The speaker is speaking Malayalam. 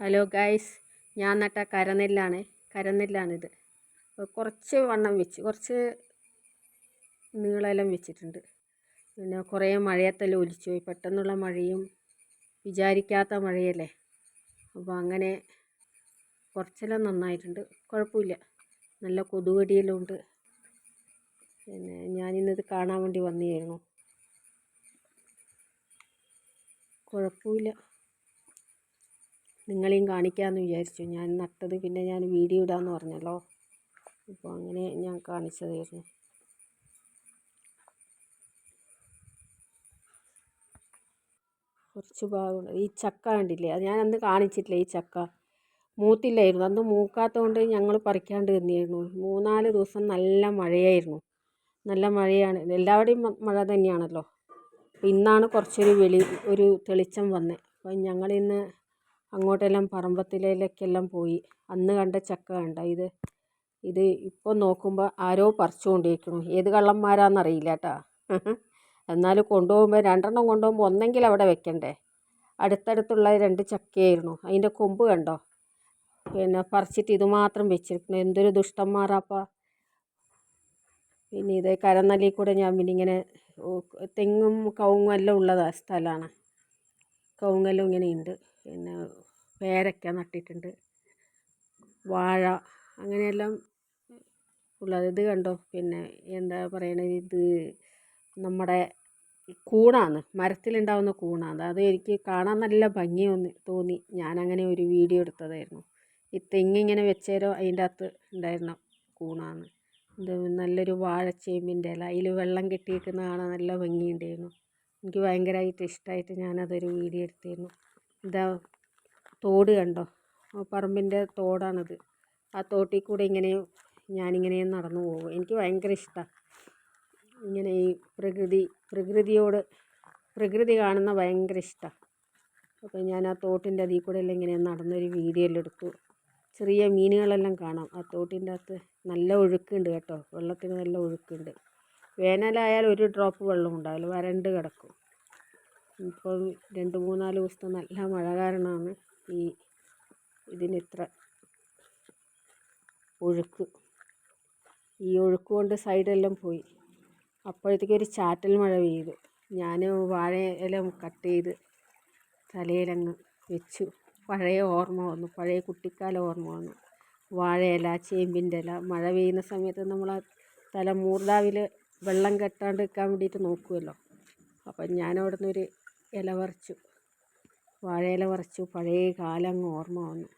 ഹലോ ഗൈസ് ഞാൻ നട്ട കരനെല്ലാണ്. കരനെല്ലാണിത്. കുറച്ച് വണ്ണം വെച്ച് കുറച്ച് നീളെല്ലാം വെച്ചിട്ടുണ്ട്. പിന്നെ കുറേ മഴയത്തെല്ലാം ഒലിച്ചു പോയി. പെട്ടെന്നുള്ള മഴയും വിചാരിക്കാത്ത മഴയല്ലേ? അപ്പോൾ അങ്ങനെ കുറച്ചെല്ലാം നന്നായിട്ടുണ്ട്. കുഴപ്പമില്ല. നല്ല കൊതുകടിയെല്ലാം ഉണ്ട്. പിന്നെ ഞാനിന്നത് കാണാൻ വേണ്ടി വന്നതായിരുന്നു. കുഴപ്പമില്ല. നിങ്ങളെയും കാണിക്കാമെന്ന് വിചാരിച്ചു. ഞാൻ നട്ടത് പിന്നെ ഞാൻ വീഡിയോ ഇടാമെന്ന് പറഞ്ഞല്ലോ. അപ്പോൾ അങ്ങനെ ഞാൻ കാണിച്ചതായിരുന്നു. കുറച്ച് ഭാഗം ഈ ചക്ക കണ്ടില്ലേ? അത് ഞാൻ അന്ന് കാണിച്ചിട്ടില്ല ഈ ചക്ക. മൂത്തില്ലായിരുന്നു. അന്ന് മൂക്കാത്തതുകൊണ്ട് ഞങ്ങൾ പറിക്കാണ്ട് തന്നെയായിരുന്നു മൂന്നാൽ ദിവസം നല്ല മഴയായിരുന്നു. നല്ല മഴയാണ്. എല്ലാവരുടെയും മഴ തന്നെയാണല്ലോ. ഇന്നാണ് കുറച്ചൊരു വെളി ഒരു തെളിച്ചം വന്നത് അപ്പം ഞങ്ങളിന്ന് അങ്ങോട്ടെല്ലാം പറമ്പത്തിലേക്കെല്ലാം പോയി. അന്ന് കണ്ട ചക്ക കണ്ട. ഇത് ഇത് ഇപ്പോൾ നോക്കുമ്പോൾ ആരോ പറിച്ചു കൊണ്ടിരിക്കുന്നു ഏത് കള്ളന്മാരാണെന്നറിയില്ല കേട്ടോ. എന്നാലും കൊണ്ടുപോകുമ്പോൾ രണ്ടെണ്ണം കൊണ്ടുപോകുമ്പോൾ ഒന്നെങ്കിൽ അവിടെ വെക്കണ്ടേ? അടുത്തടുത്തുള്ള രണ്ട് ചക്കയായിരുന്നു. അതിന്റെ കൊമ്പ് കണ്ടോ? പിന്നെ പറിച്ചിട്ട് ഇത് മാത്രം വെച്ചിരിക്കുന്നു എന്തൊരു ദുഷ്ടന്മാരാപ്പാ. പിന്നെ ഇത് കരനല്ലി കൂടെ ഞാൻ പിന്നെ ഇങ്ങനെ തെങ്ങും കവുങ്ങും എല്ലാം ഉള്ള സ്ഥലമാണ് കവുങ്ങെല്ലാം ഇങ്ങനെ ഉണ്ട് പിന്നെ പേരക്ക നട്ടിട്ടുണ്ട്. വാഴ അങ്ങനെയെല്ലാം ഉള്ളത്. ഇത് കണ്ടോ? പിന്നെ എന്താ പറയണത് ഇത് നമ്മുടെ കൂണാണ് മരത്തിലുണ്ടാവുന്ന കൂണാണ് അത് എനിക്ക് കാണാൻ നല്ല ഭംഗി തോന്നി ഞാനങ്ങനെ ഒരു വീഡിയോ എടുത്തതായിരുന്നു. ഈ തെങ്ങിങ്ങനെ വെച്ചേരോ അതിന്റെ അകത്ത് ഉണ്ടായിരുന്ന കൂണാണ് ഇത് നല്ലൊരു വാഴച്ചേമ്പിന്റെ ഇല. അതിൽ വെള്ളം കെട്ടിയിരിക്കുന്ന കാണാൻ നല്ല ഭംഗിയുണ്ടായിരുന്നു. എനിക്ക് ഭയങ്കരമായിട്ട് ഇഷ്ടമായിട്ട് ഞാനതൊരു വീഡിയോ എടുത്തിരുന്നു. ഇതാ തോട് കണ്ടോ? പറമ്പിന്റെ തോടാണത്. ആ തോട്ടിൽ കൂടെ ഇങ്ങനെ ഞാനിങ്ങനെ നടന്നു പോകും. എനിക്ക് ഭയങ്കര ഇഷ്ടമാണ് ഇങ്ങനെ ഈ പ്രകൃതി പ്രകൃതിയോട് പ്രകൃതി കാണുന്ന ഭയങ്കര ഇഷ്ടമാണ് അപ്പോൾ ഞാൻ ആ തോട്ടിന്റെ അതിൽ കൂടെ എല്ലാം ഇങ്ങനെ നടന്നൊരു വീഡിയോ എല്ലാം എടുത്തു. ചെറിയ മീനുകളെല്ലാം കാണാം. ആ തോട്ടിന്റെ അകത്ത് നല്ല ഒഴുക്കുണ്ട് കേട്ടോ. വെള്ളത്തിന് നല്ല ഒഴുക്കുണ്ട്. വേനലായാൽ ഒരു ഡ്രോപ്പ് വെള്ളം ഉണ്ടാവില്ല വരണ്ട് കിടക്കും. ഇപ്പം രണ്ട് മൂന്നാൽ ദിവസത്തെ നല്ല മഴ കാരണമാണ് ഈ ഇതിനിത്ര ഒഴുക്ക്. ഈ ഒഴുക്ക് കൊണ്ട് സൈഡെല്ലാം പോയി. അപ്പോഴത്തേക്കും ഒരു ചാറ്റൽ മഴ പെയ്തു. ഞാൻ വാഴ എല്ലാം കട്ട് ചെയ്ത് തലയിലങ്ങ് വെച്ചു. പഴയ ഓർമ്മ വന്നു. പഴയ കുട്ടിക്കാല ഓർമ്മ വന്നു. വാഴയില ചേമ്പിന്റെ ഇല മഴ പെയ്യുന്ന സമയത്ത് നമ്മൾ ആ തല മൂർദാവിൽ വെള്ളം കെട്ടാണ്ട് നിൽക്കാൻ വേണ്ടിയിട്ട് നോക്കുമല്ലോ അപ്പം ഞാൻ അവിടെ നിന്നൊരു ഇല പറിച്ചു വാഴയില പറിച്ചു പഴയ കാലം അങ്ങ് ഓർമ്മ വന്നു.